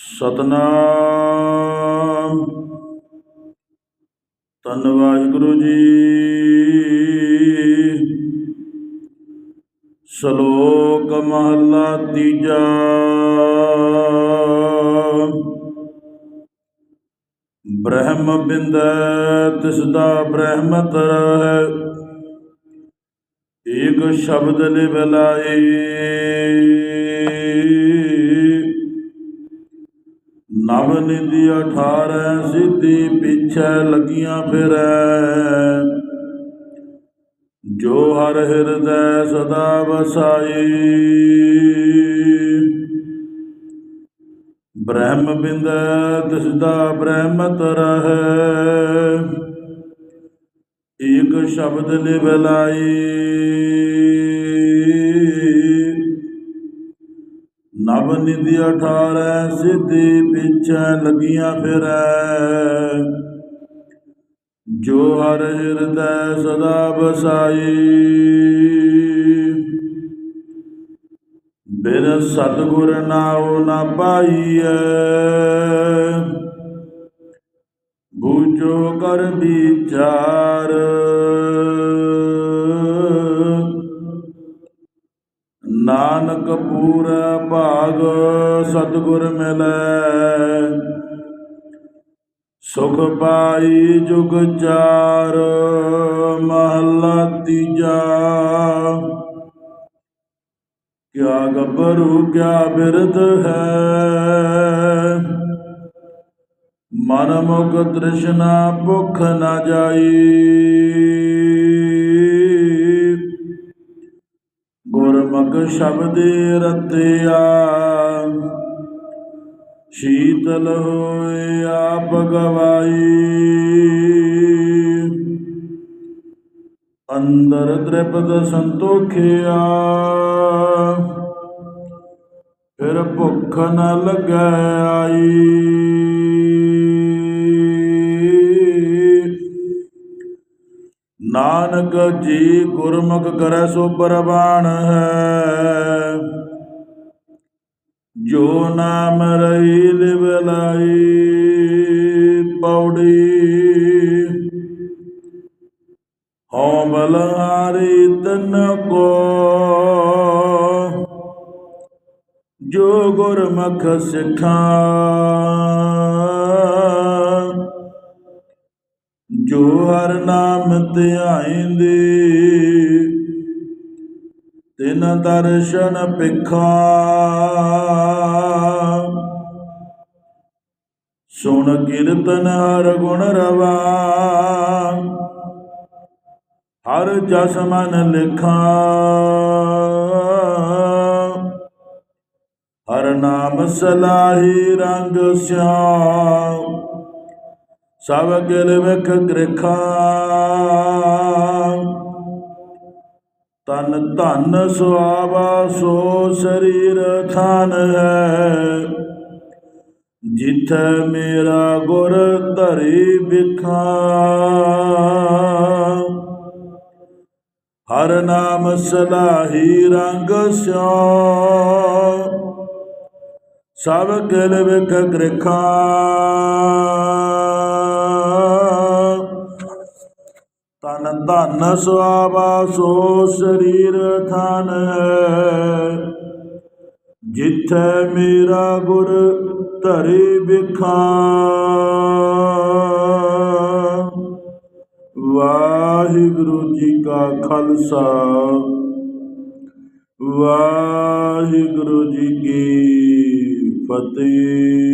ਸਤਨਾਮ। ਧੰਨ ਵਾਹਿਗੁਰੂ ਜੀ। ਸ਼ਲੋਕ ਮਹਲਾ ਤੀਜਾ। ਬ੍ਰਹਮ ਬਿੰਦੈ ਤਿਸ ਦਾ ਬ੍ਰਹਮਤ ਰਹੈ ਏਕ ਸ਼ਬਦ ਲਿਵ ਲਾਈ ਨਵ ਨਿਧੀ ਅਠਾਰੈ, ਸਿੱਧੀ ਪਿਛੈ ਲੱਗੀਆਂ ਫਿਰੈ। ਜੋ ਹਰ ਹਿਰਦੈ ਸਦਾ ਵਸਾਈ। ਬ੍ਰਹਮ ਬਿੰਦੈ, ਤਿਸ ਦਾ ਬ੍ਰਹਮਤ ਰਹੈ। ਏਕ ਸ਼ਬਦ ਲਿਵ ਲਾਈ ਨਵ ਨਿਧੀ ਅਠਾਰੈ, ਸਿੱਧੀ ਪਿਛੈ ਲੱਗੀਆਂ ਫਿਰੈ। ਜੋ ਹਰ ਹਿਰਦੈ ਸਦਾ ਵਸਾਈ। ਬਿਨ ਸਤਿਗੁਰ ਨਾਉ ਨਾ ਪਾਈਐ। ਬੂਝੋ ਕਰ ਵਿਚਾਰ ਨਾਨਕ ਪੂਰਾ ਭਾਗ ਸਤਿਗੁਰ ਮਿਲੈ। ਸੁਖ ਪਾਈ ਜੁਗ ਚਾਰ, ਮਹਲਾ ਤੀਜਾ। ਕਿਆ ਗੱਭਰੂ, ਕਿਆ ਬਿਰਧ ਹੈ। ਮਨ ਮੁਖ ਤ੍ਰਿਸ਼ਨਾ ਭੁਖ ਨਾ ਜਾਈ। ਸ਼ਬਦੇ ਰਤਿਆ। ਸ਼ੀਤਲ ਹੋਏ ਆਪ ਗਵਾਈ। ਅੰਦਰ ਤ੍ਰਿਪਦ ਸੰਤੋਖਿਆ। ਫਿਰ ਭੁੱਖ ਨ ਲੱਗੈ ਆਈ। ਨਾਨਕ ਜੀ ਗੁਰਮੁਖ ਕਰੈ ਸੋ ਪਰਵਾਨ ਹੈ। ਜੋ ਨਾਮ ਰਹੀ ਲਿਵ ਲਾਈ ਪੌੜੀ। ਹਉ ਬਲਹਾਰੀ ਤਨ ਕੋ। ਜੋ ਗੁਰਮੁਖ ਸਿਖਾ ਜੋ ਹਰ ਨਾਮ ਧਿਆਇਂਦੇ, ਤਿਨ ਦਰਸ਼ਨ ਪਿਖਾ ਸੁਣ ਕੀਰਤਨ ਹਰ ਗੁਣ ਰਵਾ, ਹਰ ਜਸ ਮਨ ਲਿਖਾ। ਹਰ ਨਾਮ ਸਲਾਹੀ ਰੰਗ ਸਿਆ ਸਭ ਗਿਲ ਵਿਖ ਗ੍ਰਖਾ ਤਨ ਧਨ ਸੁਆਵਾ ਸੋ ਸਰੀਰ ਥਾਨ ਹੈ। ਜਿਥੈ ਮੇਰਾ ਗੁਰ ਧਰੀ ਬਿਖਾ ਹਰ ਨਾਮ ਸਲਾਹੀ ਰੰਗ ਸਿਓ। ਸਭ ਗਿਲ ਵਿਖ ਗ੍ਰਖਾ ਤਨ ਧਨ ਸੁਆਵਾ ਸੋ ਸਰੀਰ ਥਾਨ ਜਿੱਥੇ ਮੇਰਾ ਗੁਰ ਧਰੇ ਬਿਖਾ ਵਾਹਿਗੁਰੂ ਜੀ ਕਾ ਖਾਲਸਾ। ਵਾਹਿਗੁਰੂ ਜੀ ਕੀ ਫਤਿਹ।